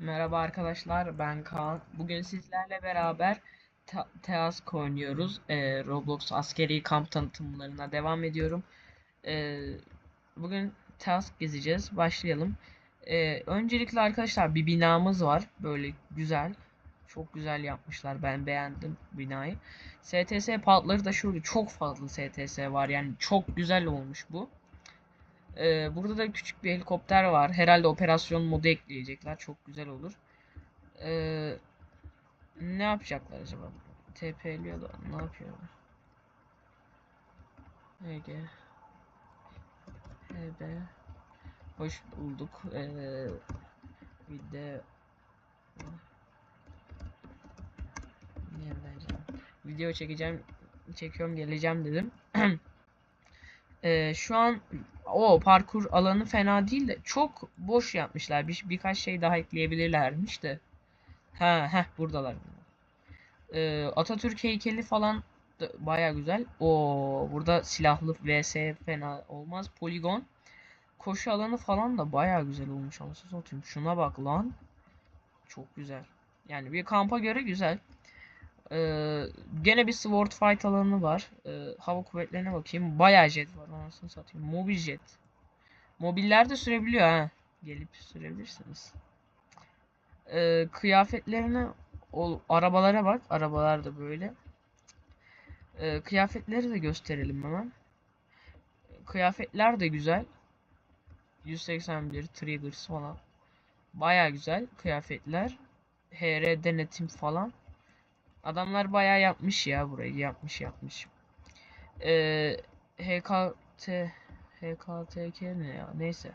Merhaba arkadaşlar, ben Kaan. Bugün sizlerle beraber Teask oynuyoruz. Ee, Roblox askeri kamp tanıtımlarına devam ediyorum. Ee, bugün Teask gezeceğiz. Başlayalım. Ee, öncelikle arkadaşlar bir binamız var. Böyle güzel. Çok güzel yapmışlar. Ben beğendim binayı. STS patları da şöyle çok fazla STS var. Yani çok güzel olmuş bu. Ee, burada da küçük bir helikopter var. Herhalde operasyon modu ekleyecekler. Çok güzel olur. Ee, ne yapacaklar acaba? TP'liyorlar. Ne yapıyorlar? HG HB Hoş bulduk. Ee, video Yenileceğim. Video çekeceğim. Çekiyorum geleceğim dedim. Ee, şu an o parkur alanı fena değil de çok boş yapmışlar. Bir, birkaç şey daha ekleyebilirlermiş de. Ha, heh buradalar. Ee, Atatürk heykeli falan baya güzel. O burada silahlı vs fena olmaz. Poligon. Koşu alanı falan da baya güzel olmuş ama satayım. Şuna bak lan. Çok güzel. Yani bir kampa göre güzel. Ee, gene bir sword fight alanı var. Ee, hava kuvvetlerine bakayım. Bayağı jet var. Anasını satayım. Mobil jet. Mobiller de sürebiliyor ha. Gelip sürebilirsiniz. Ee, kıyafetlerine o arabalara bak. Arabalar da böyle. Ee, kıyafetleri de gösterelim hemen. Kıyafetler de güzel. 181 triggers falan. Bayağı güzel kıyafetler. HR denetim falan. Adamlar bayağı yapmış ya burayı yapmış yapmış. Ee, HKT HKTK ne ya neyse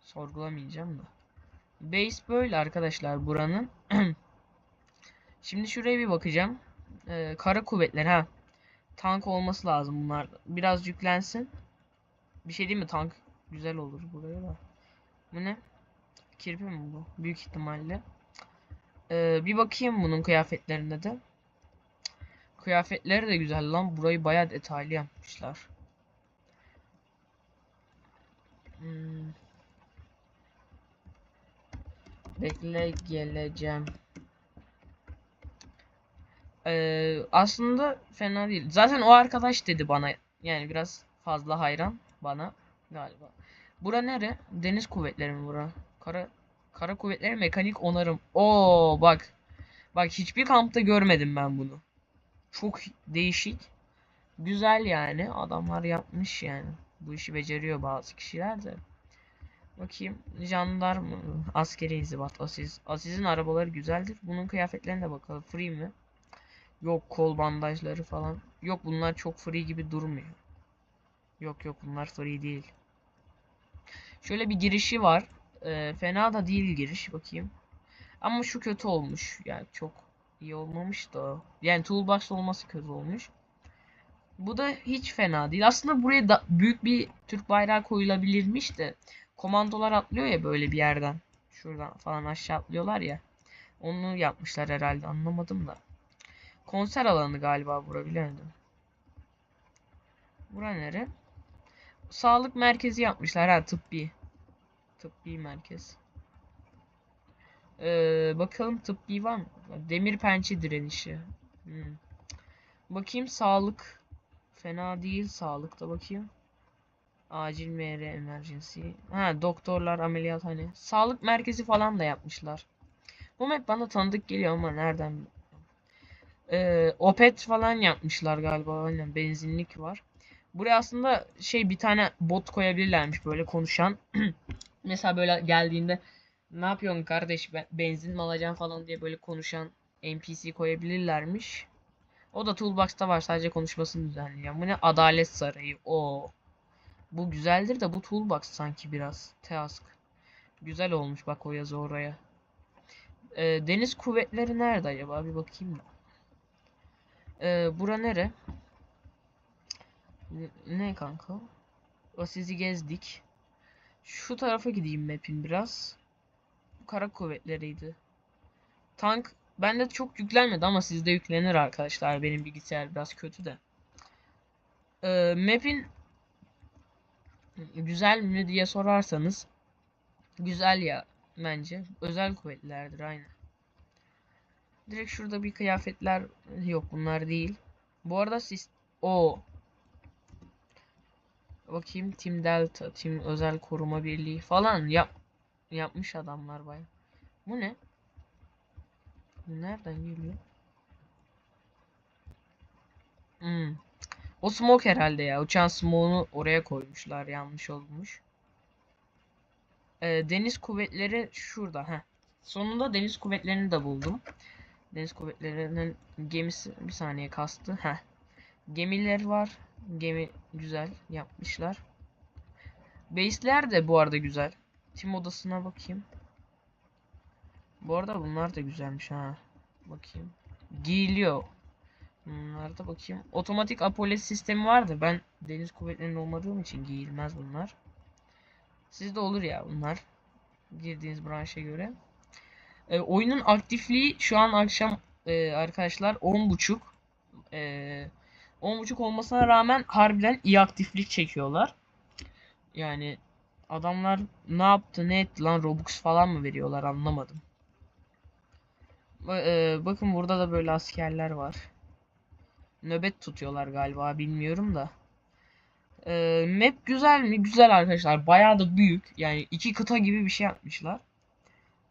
sorgulamayacağım da. Base böyle arkadaşlar buranın. Şimdi şuraya bir bakacağım. Ee, kara kuvvetler ha. Tank olması lazım bunlar. Biraz yüklensin. Bir şey değil mi tank güzel olur buraya da. Bu ne? Kirpi mi bu? Büyük ihtimalle. Ee, bir bakayım bunun kıyafetlerine de. Kıyafetleri de güzel lan. Burayı bayağı detaylı yapmışlar. Hmm. Bekle geleceğim. Ee, aslında fena değil. Zaten o arkadaş dedi bana. Yani biraz fazla hayran bana galiba. Bura nere? Deniz kuvvetleri mi bura? Kara Kara kuvvetleri mekanik onarım. Oo bak. Bak hiçbir kampta görmedim ben bunu. Çok değişik. Güzel yani. Adamlar yapmış yani. Bu işi beceriyor bazı kişiler de. Bakayım. Jandarma, askeri izibat, asiz. Asiz'in arabaları güzeldir. Bunun kıyafetlerine de bakalım. Free mi? Yok kol bandajları falan. Yok bunlar çok free gibi durmuyor. Yok yok bunlar free değil. Şöyle bir girişi var. Ee, fena da değil giriş. Bakayım. Ama şu kötü olmuş. Yani çok iyi olmamış da. Yani toolbox olması kötü olmuş. Bu da hiç fena değil. Aslında buraya da büyük bir Türk bayrağı koyulabilirmiş de. Komandolar atlıyor ya böyle bir yerden. Şuradan falan aşağı atlıyorlar ya. Onu yapmışlar herhalde anlamadım da. Konser alanı galiba bura bilemedim. Bura nere? Sağlık merkezi yapmışlar ha tıbbi. Tıbbi merkez. Ee, bakalım tıbbi var mı? Demir pençe direnişi. Hmm. Bakayım sağlık. Fena değil sağlıkta bakayım. Acil MR emergency. Ha doktorlar ameliyathane. Sağlık merkezi falan da yapmışlar. Bu map bana tanıdık geliyor ama nereden. Ee, Opet falan yapmışlar galiba. Aynen benzinlik var. Buraya aslında şey bir tane bot koyabilirlermiş böyle konuşan. Mesela böyle geldiğinde ne yapıyorsun kardeş ben benzin mi alacağım falan diye böyle konuşan NPC koyabilirlermiş. O da Toolbox'ta var sadece konuşmasını düzenliyor. Bu ne? Adalet Sarayı. O. Bu güzeldir de bu Toolbox sanki biraz. Task. Güzel olmuş bak o yazı oraya. Ee, deniz kuvvetleri nerede acaba? Bir bakayım da. Ee, bura nere? Ne- Ne kanka? O sizi gezdik. Şu tarafa gideyim map'in biraz. Kara kuvvetleriydi. Tank bende çok yüklenmedi ama sizde yüklenir arkadaşlar. Benim bilgisayar biraz kötü de. Ee, map'in güzel mi diye sorarsanız güzel ya. Bence. Özel kuvvetlerdir aynı. Direkt şurada bir kıyafetler yok bunlar değil. Bu arada siz o bakayım Team Delta, Team Özel Koruma Birliği falan yap yapmış adamlar baya. Bu ne? Nereden geliyor? Hmm. O smoke herhalde ya. Uçağın smoke'unu oraya koymuşlar. Yanlış olmuş. Ee, deniz kuvvetleri şurada. Heh. Sonunda deniz kuvvetlerini de buldum. Deniz kuvvetlerinin gemisi bir saniye kastı. Heh. Gemiler var. Gemi güzel yapmışlar. Base'ler de bu arada güzel. Tim odasına bakayım. Bu arada bunlar da güzelmiş ha. Bakayım. Giyiliyor. Bunlar da bakayım. Otomatik apolet sistemi vardı. Ben deniz kuvvetlerinin olmadığım için giyilmez bunlar. Sizde olur ya bunlar. Girdiğiniz branşa göre. E, oyunun aktifliği şu an akşam e, arkadaşlar 10.30 e, 10.30 olmasına rağmen harbiden iyi aktiflik çekiyorlar. Yani adamlar ne yaptı ne etti lan Robux falan mı veriyorlar anlamadım. Ba- e, bakın burada da böyle askerler var. Nöbet tutuyorlar galiba bilmiyorum da. E, map güzel mi? Güzel arkadaşlar. Bayağı da büyük. Yani iki kıta gibi bir şey yapmışlar.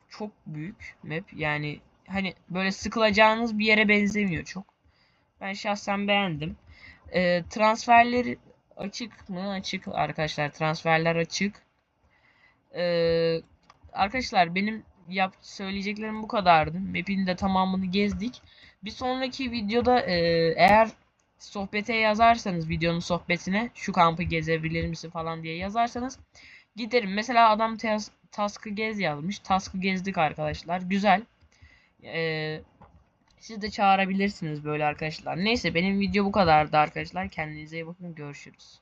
Çok büyük map. Yani hani böyle sıkılacağınız bir yere benzemiyor çok. Ben şahsen beğendim. E, transferleri açık mı? Açık arkadaşlar. Transferler açık. E, arkadaşlar benim yap söyleyeceklerim bu kadardı. Map'in de tamamını gezdik. Bir sonraki videoda e, eğer sohbete yazarsanız videonun sohbetine şu kampı gezebilir misin falan diye yazarsanız giderim. Mesela adam tas task'ı gez yazmış. Task'ı gezdik arkadaşlar. Güzel. Ee, siz de çağırabilirsiniz böyle arkadaşlar. Neyse benim video bu kadardı arkadaşlar. Kendinize iyi bakın. Görüşürüz.